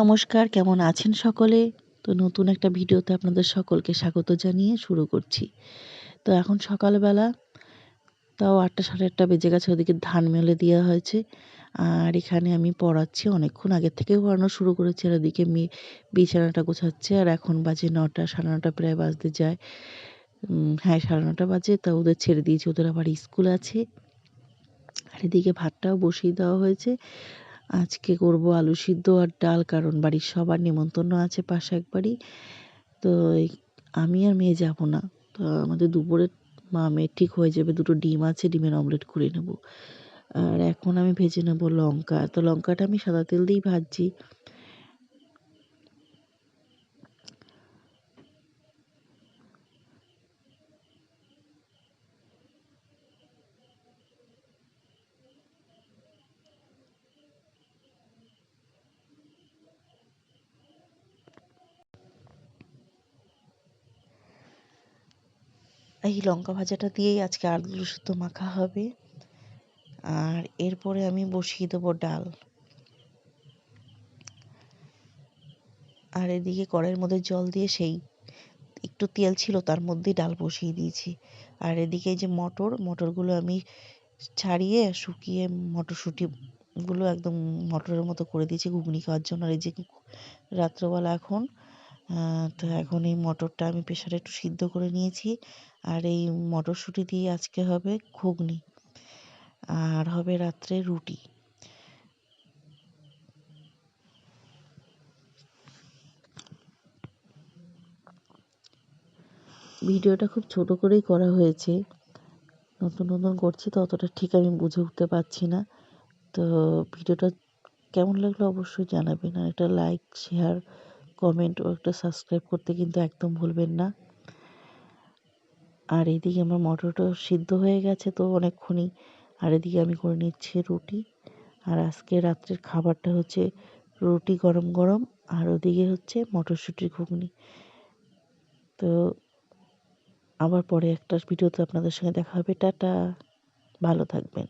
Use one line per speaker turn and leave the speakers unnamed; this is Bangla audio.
নমস্কার, কেমন আছেন সকলে? তো নতুন একটা ভিডিওতে আপনাদের সকলকে স্বাগত জানিয়ে শুরু করছি। তো এখন সকালবেলা, তাও আটটা সাড়ে আটটা বেজে গেছে, ওদিকে ধান মেলে দেওয়া হয়েছে। আর এখানে আমি পড়াচ্ছি, অনেকক্ষণ আগের থেকেও পড়ানো শুরু করেছি, আর ওদিকে মেয়ে বিছানাটা গোছাচ্ছে, আর এখন বাজে নটা, সাড়ে নটা প্রায় বাজতে যায়। হ্যাঁ সাড়ে নটা বাজে, তা ওদের ছেড়ে দিয়েছি, ওদের আবার স্কুল আছে। আর এদিকে ভাতটাও বসিয়ে দেওয়া হয়েছে। আজকে করব আলু সিদ্ধ আর ডাল, কারণ বাড়ির সবার নিমন্ত্রণ আছে পাশে একবারই। তো আমি আর মেয়ে যাব না। তো আমাদের দুপুরে মা মেয়ে ঠিক হয়ে যাবে, দুটো ডিম আছে, ডিমের অমলেট করে নেব। আর এখন আমি ভেজে নেব লঙ্কা। তো লঙ্কাটা আমি সাদা তেল দিয়েই ভাজছি। এই লঙ্কা ভাজাটা দিয়েই আজকে আলু শুদ্ধ মাখা হবে। আর এরপরে আমি বসিয়ে দেবো ডাল। আর এদিকে কড়াইয়ের মধ্যে জল দিয়ে সেই একটু তেল ছিল তার মধ্যেই ডাল বসিয়ে দিয়েছি। আর এদিকে যে মটর, মটরগুলো আমি ছাড়িয়ে শুকিয়ে মটরশুঁটিগুলো একদম মটরের মতো করে দিয়েছি ঘুগনি খাওয়ার জন্য। আর এই যে রাত্রেবেলা এখন তো এখন এই মটরটা আমি প্রেশারে একটু সিদ্ধ করে নিয়েছি। আর এই মটরশুঁটি দিয়ে আজকে হবে ঘুগনি। আর হবে রাত্রে রুটি। ভিডিওটা খুব ছোট করেই করা হয়েছে। নতুন নতুন করছি তো অতটা ঠিক আমি বুঝে উঠতে পারছি না। তো ভিডিওটা কেমন লাগল অবশ্যই জানাবেন। আর একটা লাইক শেয়ার কমেন্ট ও একটা সাবস্ক্রাইব করতে কিন্তু একদম ভুলবেন না। আর এদিকে আমার মটরটাও সিদ্ধ হয়ে গেছে তো অনেকক্ষণই। আর এদিকে আমি করে নিচ্ছি রুটি। আর আজকে রাত্রের খাবারটা হচ্ছে রুটি গরম গরম আর ওদিকে হচ্ছে মটরশুঁটির ঘুগনি। তো আবার পরে একটা ভিডিওতে আপনাদের সঙ্গে দেখা হবে। টাটা, ভালো থাকবেন।